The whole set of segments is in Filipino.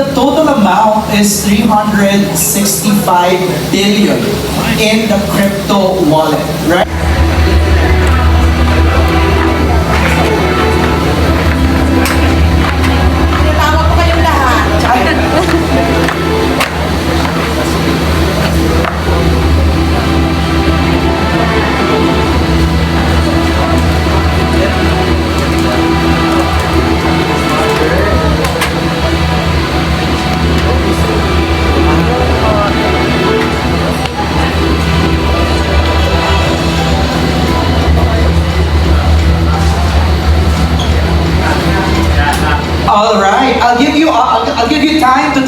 the total amount is 365 billion in the crypto wallet, right?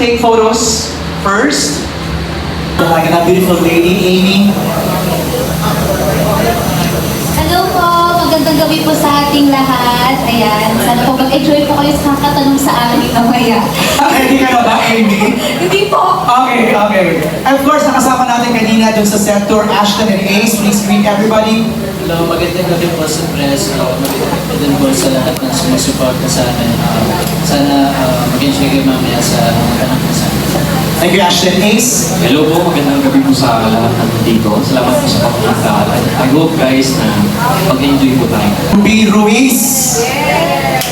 Take photos first. Like that beautiful lady, Amy. Hello po, magandang gabi po sa ating lahat. Ayan, sana po mag-enjoy po kayo sa kakatanong sa amin mamaya. Hindi ka na ba, Amy? Hindi po. Okay, okay. And of course, nakasama natin kanina dun sa set tour, Ashton and Ace. Please greet everybody. Hello, magandang gabi po sa press. Uh, magandang gabi din po sa lahat ng sumusuporta sa amin. Uh, sana uh, mag-enjoy kayo mamaya sa panahon sa amin. Thank you, Ashton. Ace. Hello po, magandang gabi po sa lahat ng dito. Salamat po sa pagpunta. I hope guys na mag-enjoy po tayo. Ruby Ruiz.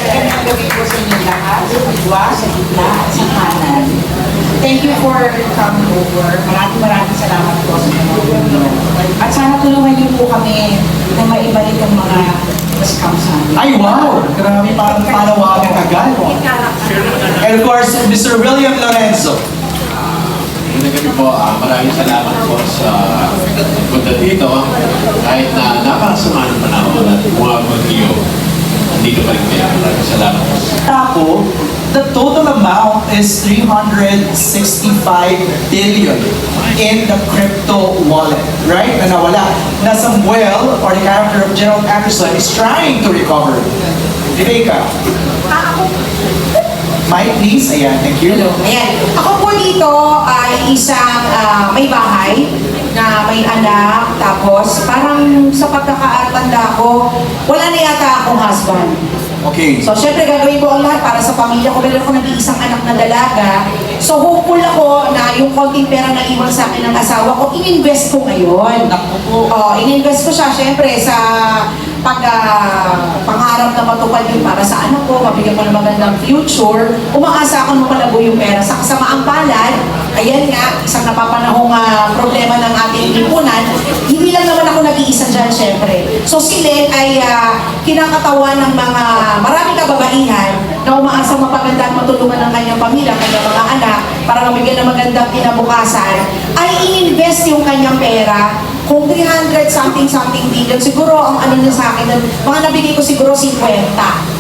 Magandang gabi po sa inyo lahat. Sa sa gitna, sa. Thank you for coming over. Maraming maraming salamat po sa mga At sana tulungan niyo po kami na maibalik ang mga scam sa amin. Ay, wow! Grabe, parang panawagan agad. And of course, Mr. William Lorenzo. Magandang gabi po. Ah, maraming salamat po sa punta dito. Kahit na napakasama ng panahon at mga bagyo, dito pa rin kayo. Maraming salamat po. Tapo, the total amount is 365 billion in the crypto wallet, right? Na nawala. Na Samuel, or the character of Gerald Anderson, is trying to recover. Viveka. Mike, please. Ayan, thank you. Hello. Ayan. Ako po dito ay isang ah, may bahay na may anak. Tapos parang sa pagkakaatanda ko, wala na yata akong husband. Okay. So, syempre gagawin ko ang lahat para sa pamilya ko. Meron ako nag-iisang anak na dalaga. So, hopeful ako na yung konting pera na iwan sa akin ng asawa ko, in-invest ko ngayon. Naku po. Oh, in-invest ko siya syempre sa pag ah, pangarap matupad yun para sa anak ko, mabigyan ko ng magandang future, umaasa ako na palago yung pera. Sa kasamaang palad, ayan nga, isang napapanahong ah, problema ng ating lipunan, hindi lang naman ako nag-iisa dyan, syempre. So si Len ay ah, kinakatawan ng mga maraming kababaihan na umaasa mapaganda at matulungan ng kanyang pamilya, kanyang mga anak, para mabigyan ng magandang kinabukasan, ay in-invest yung kanyang pera kung 300 something something billion, siguro ang ano niya sa akin, nun, mga nabigay ko siguro 50.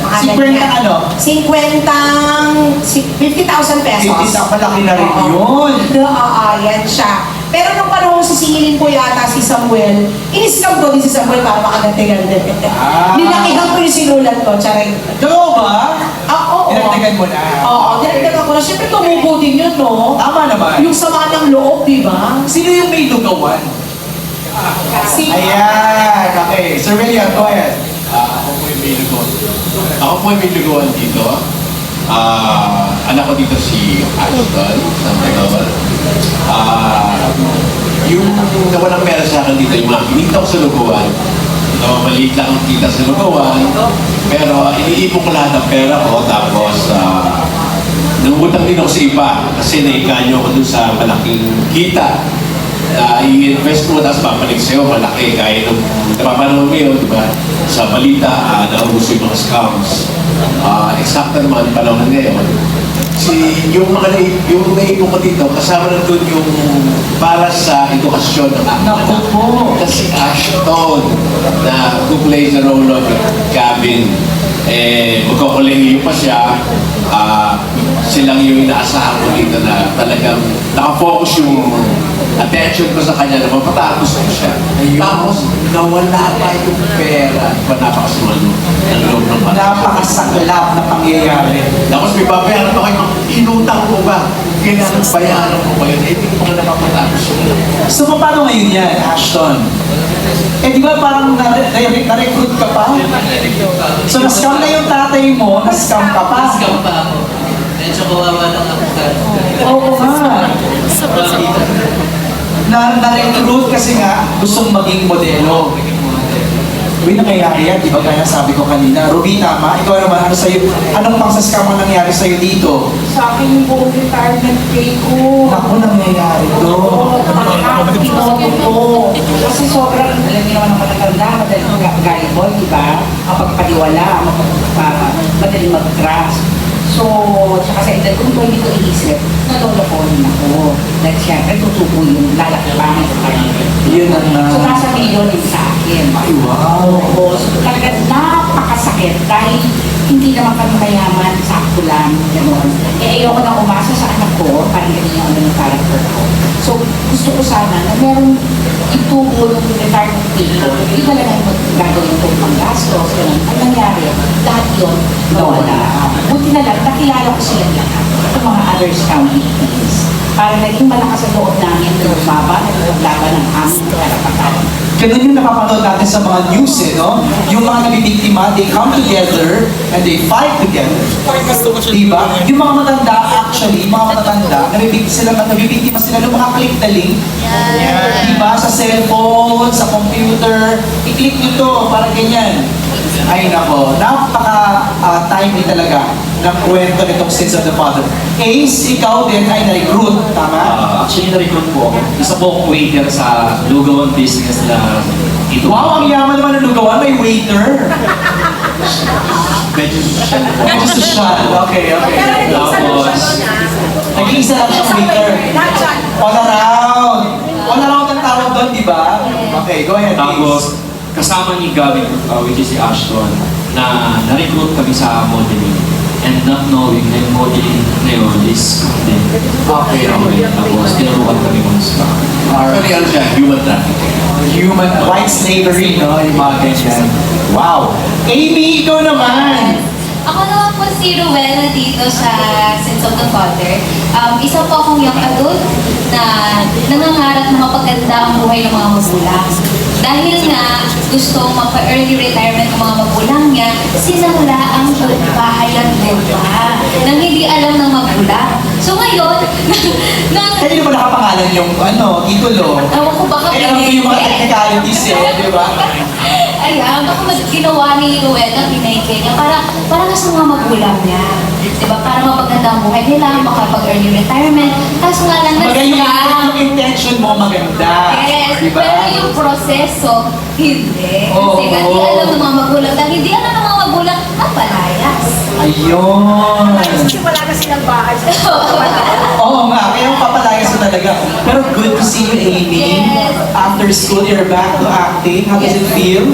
Mga 50 ganyan. ano? 50, si- 50,000 pesos. 50,000, malaki na rin Oo. yun. Oo, yan siya. Pero nung panahon sisingilin ko yata si Samuel, in-scam ko din si Samuel para makaganti-ganti. Ah. Nilakihan ko yung sinulat ko, charing. Totoo ba? Ah, oo. Dinagdagan mo na. Oo, dinagdagan ko na. Siyempre tumubo din yun, no? Tama naman. Yung sama ng loob, di ba? Sino yung may lugawan? Ayan, okay. Sir William, go ahead. Ah, ako po yung may luguan. Ako po yung may luguan dito. Ah, anak ko dito si Ashton, sa Manawal. Ah, yung nawalang pera sa akin dito, yung mga kinita ko sa luguan, no, maliit lang ang kita sa luguan, pero iniipon ko lahat ng pera ko, tapos ah, Nangutang din ako sa iba kasi naikanyo ako dun sa malaking kita na i-invest mo tapos babalik sa'yo malaki gaya nung napapanahon ngayon, di ba? Sa balita, uh, nauuso yung mga scams. Ah, eksakta naman panahon ngayon. Si, yung mga nai, yung naipon ko dito, kasama na doon yung para sa edukasyon ng Naku po. Kasi Ashton na who plays the role of Gavin, eh, magkukulingiyo pa siya, ah, silang yung inaasahan ko dito na talagang nakafocus yung attention ko sa kanya na mapatapos ko siya. Tapos, nawala pa yung pera. Di ba napakasama no? ng loob ng bata. Napakasaklap na pangyayari. Tapos may babayaran pa kayo, inutang ko ba? Kailangan bayaran ko ba yun? Eh, hindi ko pa napapatapos yun. So, paano ngayon yan, Ashton? Eh, di ba parang na- na- na-recruit ka pa? So, na-scam na yung tatay mo, na-scam ka pa. Scam pa ako. Medyo kawawa lang ako ka. Oo nga. Na, na-recruit kasi nga, gustong maging modelo. Uy, nangyayari yan. Di ba kaya sabi ko kanina, Ruby, tama. Ikaw naman, ano sa'yo? Anong pangsascam ang nangyari sa'yo dito? Sa akin yung buong retirement pay ko. Ako, nangyayari to. Oo, Kasi sobrang, alam niyo naman ako natanda, madaling gullible, di ba? Ang pagpaniwala, ah, madaling mag-trust. So, tsaka sa edad ko, kung hindi ko iisip, nalolokohin ako. Dahil siyempre, tutubo yung lalaki pa ng retirement. Yun ang na... So, nasa milyon din sa akin. Ay, wow. Oo, so talaga napakasakit dahil hindi naman kami mayaman, sakto lang, gano'n. Eh, ayoko na umasa sa anak ko, parang ganyan yung ano character ko. So, gusto ko sana na meron itubo ng retirement ko, hindi talaga yung gagawin ko pang gastos, gano'n. Ang nangyari, lahat yun, nawala. Buti na lang, nakilala ko silang lahat, county teams. Para naging malakas ang loob namin, lumaba, nagpaglaban ng aming karapatan. Ganun yung napapanood natin sa mga news eh, no? Yung mga nabibiktima, they come together and they fight together. Diba? Yung mga matanda, actually, yung mga matatanda, nabibiktima sila, nabibiktima sila ng mga click the link. Diba? Sa cellphone, sa computer, i-click nyo to, parang ganyan. Ay nako, napaka-timely talaga ng kwento nitong Sins of the Father. Ace, ikaw din ay na-recruit, tama? Ah, actually, na-recruit po ako. Isa po akong waiter sa Lugawan business na dito. Wow, ang yaman naman ng lugawan, may waiter. Medyo Medyo social. Okay, okay. Tapos, Nag-iisa lang siyang waiter. All around. All around ang tawag doon, di ba? Okay, go ahead, tapos, kasama ni Gavin, uh, which is si Ashton, na na-recruit kami sa modeling. And not knowing na yung modeling na yun is content. Okay, okay. Tapos, tinurukan kami kung sa Actually, ano siya, human trafficking. Human white slavery, no? Yung mga ganyan. Wow. Amy, ikaw naman. Ako naman po si Ruel dito sa Sense of the Father. Um, isa po akong young adult na nangangarap na mapaganda ang buhay ng mga magulang. Dahil nga gusto mapa-early retirement ng mga magulang niya, sinangla ang bahay at lupa nang hindi alam ng magulang. So ngayon, nang Kaya ba nakapangalan yung ano, titulo? Ewan ko baka Kaya alam ko yung mga technicalities eh, di ba? Ayan, baka mas ginawa ni Ruel na pinayke niya para, para nga sa mga magulang niya. Diba? Para mapaganda ang buhay nila, makapag-early retirement. Kaso nga lang yung, na-scam. yung intention mo maganda. Yes, Di ba? pero yung proseso, hindi. Oo. Kasi nga, di alam ng mga magulang. Dahil hindi alam ng mga magulang, napalayas. Ayun. wala na silang bahay. Oo nga, kaya yung papalaya sa talaga. Pero good to see you, Amy. Yes. After school, you're back to acting. How does it feel?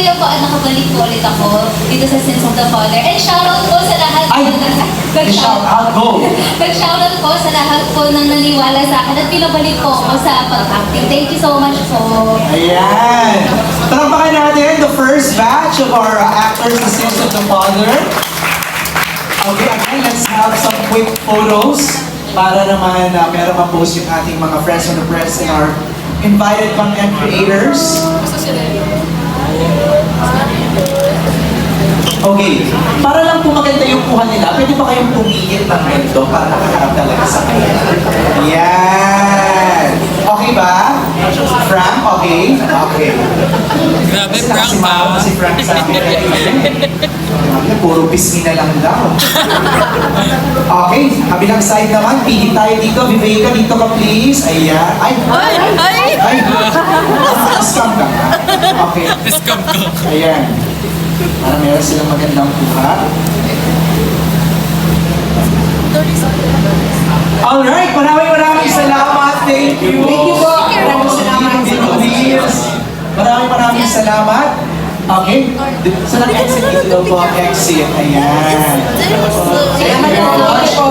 Ayun, masaya po at nakabalik po ulit ako dito sa Sins of the Father. And shoutout po sa lahat Ay! po na Shout out, go! Nag-shoutout po sa lahat po ng naniwala sa akin at pinabalik po ako sa pag-acting. Thank you so much po. Ayan. Talampakan natin the first batch of our uh, actors, the Sins of the Father. Okay, again, let's have some quick photos para naman uh, meron ma-post yung ating mga friends from the press and our invited content creators. Okay, para lang po maganda yung kuha nila, pwede ba kayong pumigit ng ganito para makaharap talaga sa kanya? Yan! Okay ba? Frank, okay? Okay. Grabe, Kasi prank si ba? Mama, si Frank sa akin kanina. Grabe, puro pisngi na lang daw. Okay, kabilang side naman, pili tayo dito. Viveka, dito ka please. Ayan. Ay! Ay! Ay! Ay! Scam ka. Okay. Scam ko. Ayan. Para meron silang magandang kuha. Salamat. Okay. So, nag-exit dito daw po ang exit. Ayan. Salamat po.